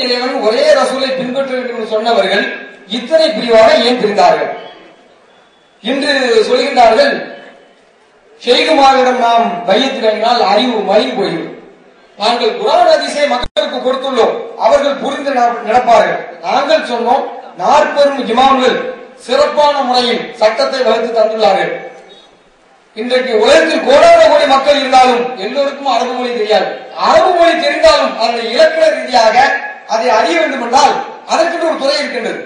ஒரே ரசூலை பின்பற்ற வேண்டும் என்று சொன்னவர்கள் இத்தனை பிரிவாக ஏன் பிரிந்தார்கள் இன்று சொல்கின்றார்கள் ஷெய்குமாரிடம் நாம் பையத்தினால் அறிவு மறைந்து போயிடும் நாங்கள் குரான் அதிசய மக்களுக்கு கொடுத்துள்ளோம் அவர்கள் புரிந்து நடப்பார்கள். நாங்கள் சொன்னோம் நாற்பெரும் இமாம்கள் சிறப்பான முறையில் சட்டத்தை வகுத்து தந்துள்ளார்கள். இன்றைக்கு உலகத்தில் கோடான கோடி மக்கள் இருந்தாலும் எல்லோருக்கும் அரபு மொழி தெரியாது. அரபு மொழி தெரிந்தாலும் அதனுடைய இலக்கண ரீதியாக அதை அறிய வேண்டும் என்றால் அதற்கென்று ஒரு துறை இருக்கின்றது.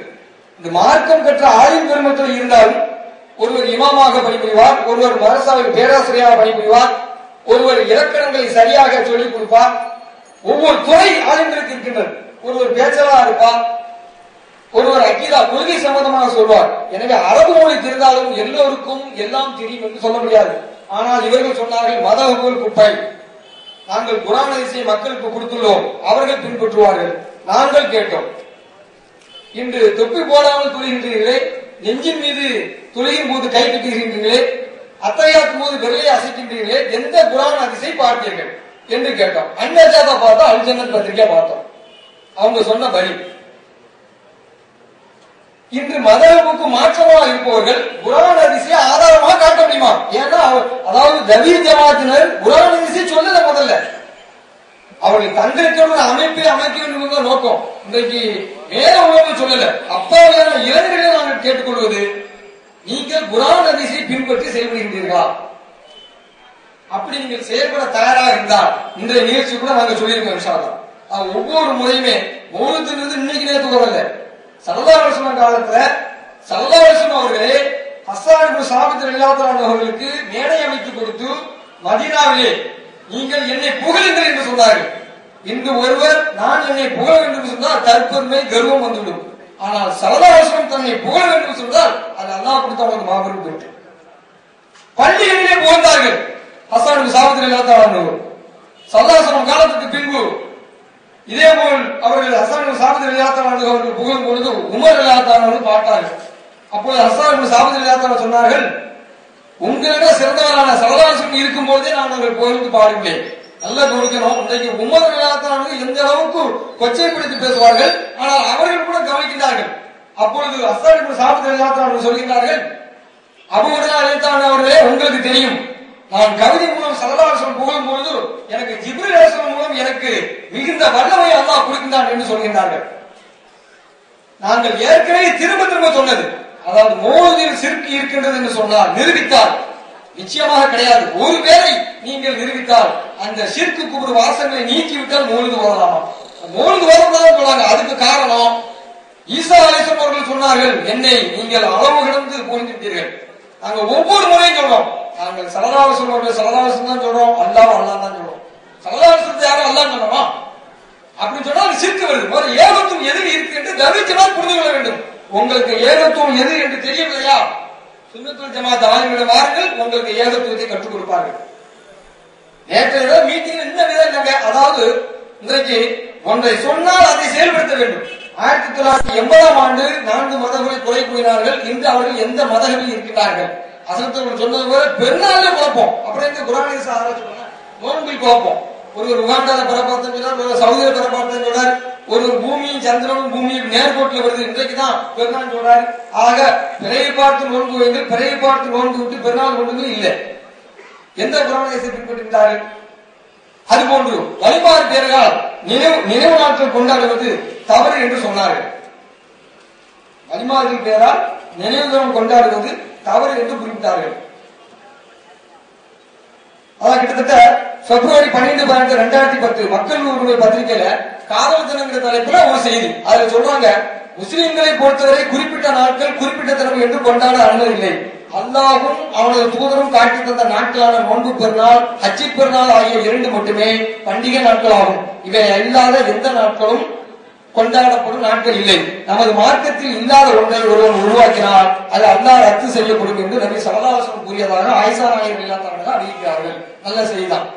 இந்த மார்க்கம் பெற்ற ஆயுள் பெருமத்தில் இருந்தாலும் ஒருவர் இமாமாக பணிபுரிவார் ஒருவர் மரசாவில் பேராசிரியராக பணிபுரிவார் ஒருவர் இலக்கணங்களை சரியாக சொல்லிக் கொடுப்பார். ஒவ்வொரு துறை ஆளுங்களுக்கு இருக்கின்றது. ஒருவர் பேச்சலா இருப்பார் ஒருவர் அக்கீதா கொள்கை சம்பந்தமாக சொல்வார். எனவே அரபு மொழி தெரிந்தாலும் எல்லோருக்கும் எல்லாம் தெரியும் என்று சொல்ல முடியாது. ஆனால் இவர்கள் சொன்னார்கள் மத குப்பை. நாங்கள் குரான் அதிசயை மக்களுக்கு கொடுத்துள்ளோம் அவர்கள் பின்பற்றுவார்கள். நாங்கள் கேட்டோம். இன்று தொப்பி போடாமல் துளிகின்றீர்களே நெஞ்சின் மீது துளியின் போது கை கட்டுகின்றீர்களே அத்தையாக்கும் போது விரலை அசைக்கின்றீர்களே எந்த குரான் அதிசை பார்த்தீர்கள் என்று கேட்டோம். அன்னஜாதா பார்த்தோம் அல்ஜன்னத் பத்திரிகை பார்த்தோம். அவங்க சொன்ன பலி இன்று மதகுக்கு மாற்றமாக இருப்பவர்கள் குரான் அதிசய ஆதாரமாக காட்ட முடியுமா? ஏன்னா அதாவது தவீர் ஜமாத்தினர் குரான் அதிசை சொல்லல முதல்ல. அவர்கள் தங்களுக்கு ஒரு அமைப்பை அமைக்க வேண்டும் என்ற நோக்கம். இன்றைக்கு வேற உணவு சொல்லல. அப்பாவியான இளைஞர்களை நாங்கள் கேட்டுக்கொள்வது நீங்கள் குரான் அதிசை பின்பற்றி செயல்படுகின்றீர்களா? அப்படி நீங்கள் செயல்பட தயாராக இருந்தால் இன்றைய நிகழ்ச்சி கூட நாங்க சொல்லியிருக்கோம் விஷாதம் ஒவ்வொரு முறையுமே மௌனத்திலிருந்து இன்னைக்கு நேற்று வரல. சரதாரசன காலத்துல சரதாரசன் அவர்களே ஹஸ்ஸான் சாபித் இல்லாத அவர்களுக்கு மேடை அமைத்து கொடுத்து மதினாவிலே நீங்கள் என்னை புகழுங்கள் என்று சொன்னார்கள். இன்று ஒருவர் நான் என்னை புகழ வேண்டும் சொன்னால் தற்பெருமை கர்வம் வந்துவிடும். ஆனால் சரதாசனம் தன்னை புகழ வேண்டும் சொன்னால் அது அல்லாஹ் கொடுத்த அவனுக்கு மாபெரும் பெற்று. பள்ளிகளிலே புகழ்ந்தார்கள். ஹசான் சாபத்தில் இல்லாதவர் சரதாசனம் காலத்துக்கு பின்பு இதே போல் அவர்கள் ஹசான் சாபத்தில் இல்லாதவர்கள் அவர்கள் புகழும் பொழுது உமர் இல்லாதவர்கள் பார்த்தார்கள் அப்போது ஹசான் சாபத்தில் இல்லாதவர்கள் சொன்னார்கள் உங்களிட சிறந்தவரான சரதாசன் இருக்கும் போதே நான் அவர்கள் புகழ்ந்து பாடுங்களேன் நல்லா கவனிக்கணும் இன்றைக்கு உமர் இல்லாதவர்கள் எந்த அளவுக்கு கொச்சைப்படுத்தி பேசுவார்கள் ஆனால் அவர்கள் கூட கவனிக்கின்றார்கள். அப்பொழுது ஹசான் சாப்பிட்டு இல்லாதவர்கள் சொல்கின்றார்கள் அபுஹுரா அழைத்தான் அவர்களே உங்களுக்கு தெரியும். நான் கவிதை மூலம் சரதாசன் புகழும் பொழுது எனக்கு ஜிப்ரில் மூலம் எனக்கு மிகுந்த வல்லமை அல்லாஹ் கொடுக்கின்றான் என்று சொல்கின்றார்கள். நாங்கள் ஏற்கனவே திரும்ப திரும்ப சொன்னது அதாவது மோதில் சிறுக்கு இருக்கின்றது என்று சொன்னால் நிரூபித்தால். நிச்சயமாக கிடையாது. ஒருவேளை நீங்கள் நிரூபித்தால் அந்த சிற்கு குபுறு வாசங்களை நீக்கிவிட்டால் மோழுது வரலாமா மோழுது வரக்கூடாதுன்னு சொன்னாங்க. அதுக்கு காரணம் ஈசா அலிசம் அவர்கள் சொன்னார்கள் என்னை நீங்கள் அளவு கிடந்து புரிந்துவிட்டீர்கள். நாங்க ஒவ்வொரு முறையும் சொல்றோம். நாங்கள் சரதாவசம் அவர்கள் சரதாவசம் தான் சொல்றோம். அல்லாவும் அல்லா தான் சொல்றோம். சரதாவசத்தை யாரும் அல்லா சொன்னோமா அப்படின்னு சொன்னா அது வருது. முதல்ல ஏகத்துவம் எது இருக்கு என்று கவனிச்சுதான் புரிந்து கொள்ள வேண்டும். உங்களுக்கு ஏகத்துவம் எது என்று தெரியவில்லையா? சுண்ணத்துல் ஜமாத் ஆளுநரிடம் வாருங்கள் உங்களுக்கு ஏகத்துவத்தை கற்றுக் கொடுப்பார்கள். நேற்று ஏதோ மீட்டிங் இந்த விதம் அதாவது இன்றைக்கு ஒன்றை சொன்னால் அதை செயல்படுத்த வேண்டும். ஆயிரத்தி தொள்ளாயிரத்தி எண்பதாம் ஆண்டு நான்கு மதங்களை குறை கூறினார்கள். இன்று அவர்கள் எந்த மதகளில் இருக்கின்றார்கள்? அசனத்தவர்கள் சொன்னது போல பெருநாளே குழப்பம். அப்புறம் எங்க குரானி சாரா சொன்னா நோன்பில் குழப்பம். ஒருவர் உகாண்டால பிறப்பார்த்தம் சொன்னார் ஒருவர் சவுதியில பிறப்பார்த்தம் சொன்னார். ஒரு பூமியும் சந்திரனும் பூமியும் நேர்கோட்டில் வருது. இன்றைக்கு தான் பெருநாள் சொல்றாரு ஆக பிறையை பார்த்து நோன்பு வைத்து பிறையை பார்த்து நோன்பு விட்டு பெருநாள் கொண்டு இல்லை. எந்த புராணத்தை பின்பற்றுகிறார்கள் அதுபோன்று வழிபாடு பேர்களால் நினைவு நினைவு நாட்கள் கொண்டாடுவது தவறு என்று சொன்னார்கள் வழிமாறு பேரால் நினைவு தினம் கொண்டாடுவது தவறு என்று குறிப்பிட்டார்கள். அதான் கிட்டத்தட்ட பிப்ரவரி பன்னிரெண்டு பன்னெண்டு ரெண்டாயிரத்தி பத்து. மக்கள் உரிமை பத்திரிகையில காதல் தினங்கிற தலைப்புல ஒரு செய்தி. அதுல சொல்றாங்க முஸ்லிம்களை பொறுத்தவரை குறிப்பிட்ட நாட்கள் குறிப்பிட்ட தினம் என்று கொண்டாட அனுமதி இல்லை. அல்லாஹும் அவனது தூதரும் காட்டி தந்த நாட்களான நோன்பு பெருநாள் ஹஜ்ஜி பெருநாள் ஆகிய இரண்டு மட்டுமே பண்டிகை நாட்கள் ஆகும் இவை இல்லாத எந்த நாட்களும் கொண்டாடப்படும் நாட்கள் இல்லை. நமது மார்க்கத்தில் இல்லாத ஒன்றை ஒருவன் உருவாக்கினால் அது அல்லா ரத்து செய்யப்படும் என்று நபி சமதாசம் கூறியதாக ஆயசா நாயகர் இல்லாதவர்கள் அறிவிக்கிறார்கள். நல்ல செய்திதான்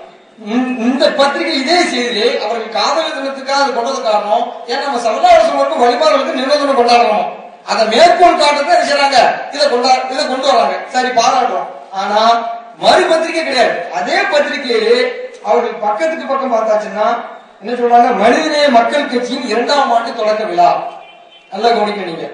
இந்த- இந்த பத்திரிகை இதே செய்தியை அவர்கள் காதல் தினத்துக்காக அது கொண்டது காரணம் ஏன்னா நம்ம சரதாசனம் வழிபாடுகளுக்கு நிர்வாகம் கொண்டாடணும் அதை மேற்கோள் காட்டுறதை என்ன செய்றாங்க. இதை கொண்டா இதை கொண்டு வராங்க. சரி பாராட்டுறோம். ஆனா மறு பத்திரிகை கிடையாது. அதே பத்திரிகையிலே அவர்கள் பக்கத்துக்கு பக்கம் பார்த்தாச்சுன்னா என்ன சொல்றாங்க? மனிதநேய மக்கள் கட்சியின் இரண்டாம் ஆண்டு தொடக்க விழா. நல்லா கவனிக்க நீங்க.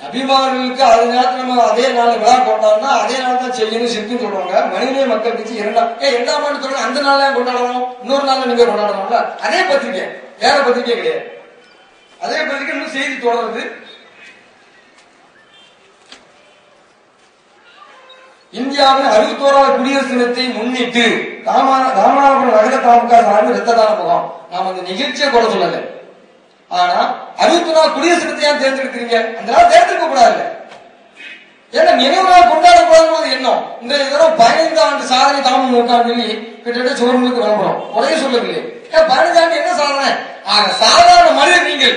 நபிமார்களுக்கு அது நேரத்தில் நம்ம அதே நாள் விழா கொண்டாடணும் அதே நாள் தான் செய்யணும் சித்துன்னு சொல்றாங்க மனிதநேய மக்கள் கட்சி இரண்டாம் ஏ இரண்டாம் ஆண்டு தொடங்க அந்த நாள் ஏன் கொண்டாடணும்? இன்னொரு நாள் நீங்க கொண்டாடணும்ல? அதே பத்திரிக்கை. வேற பத்திரிக்கை கிடையாது. அதே பத்திரிக்கை இன்னும் செய்தி தொடருது. இந்தியாவின் அறுபத்தோராவது குடியரசு தினத்தை முன்னிட்டு ராம- ராமநாதபுரம் நகர தாலுகா சார்பில் ரத்த தான முகாம். நாம் அந்த நிகழ்ச்சியை கூட சொல்லலை. ஆனா அறுபத்தி நாள் குடியரசு தினத்தை ஏன் தேர்ந்தெடுக்கிறீங்க? அந்த நாள் தேர்ந்தெடுக்க கூடாது. ஏன்னா நினைவு நாள் கொண்டாடக்கூடாதுன்னு எண்ணம். இந்த தடவை பதினைந்து ஆண்டு சாதனை தாமம் நோக்கான்னு சொல்லி கிட்டத்தட்ட சோழனுக்கு விளம்பரம். ஒரே சொல்லவில்லை. ஏன் பதினைந்து ஆண்டு என்ன சாதனை? ஆக சாதாரண மனிதர் நீங்கள்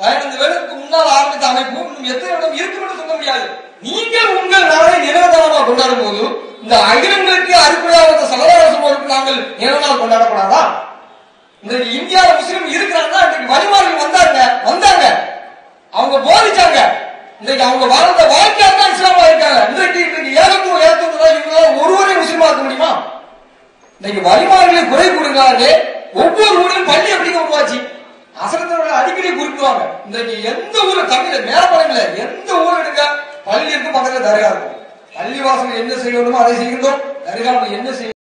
பதினைந்து பேருக்கு முன்னால் ஆரம்பித்த அமைப்பு இன்னும் எத்தனை இடம் இருக்கும் என்று சொல்ல முடியாது. நீங்கள் உங்கள் நாளை நினைவுதானமாக கொண்டாடும் போது இந்த அகிலங்களுக்கு அறுப்படையாக வந்த சகலாரசமருக்கு நாங்கள் நினைவு நாள் கொண்டாடக்கூடாதா? இன்றைக்கு இந்தியாவில் முஸ்லீம் இருக்கிறாங்கன்னா இன்றைக்கு வழிமார்கள் வந்தாங்க. வந்தாங்க. அவங்க போதிச்சாங்க. இன்றைக்கு அவங்க வாழ்ந்த வாழ்க்கையாக தான் இஸ்லாமா இருக்காங்க. இன்றைக்கு இன்றைக்கு ஏகத்துவம் ஏகத்துவம் இவங்களால ஒருவரே முஸ்லீமா இருக்க முடியுமா? இன்னைக்கு வழிமார்களை குறை கூடுகிறார்களே ஒவ்வொரு ஊரிலும் பள்ளி அப்படிங்க உருவாச்சு அசரத்தவர்கள் அடிக்கடி குறிப்பிடுவாங்க இன்றைக்கு எந்த ஊர்ல தமிழ் மேலப்படங்கள எந்த ஊர் எடுக்க பள்ளி இருக்கும் பக்கத்துல தர்கா இருக்கும். பள்ளி வாசல் என்ன செய்யணுமோ அதை செய்கின்றோம். தர்காவில் என்ன செய்ய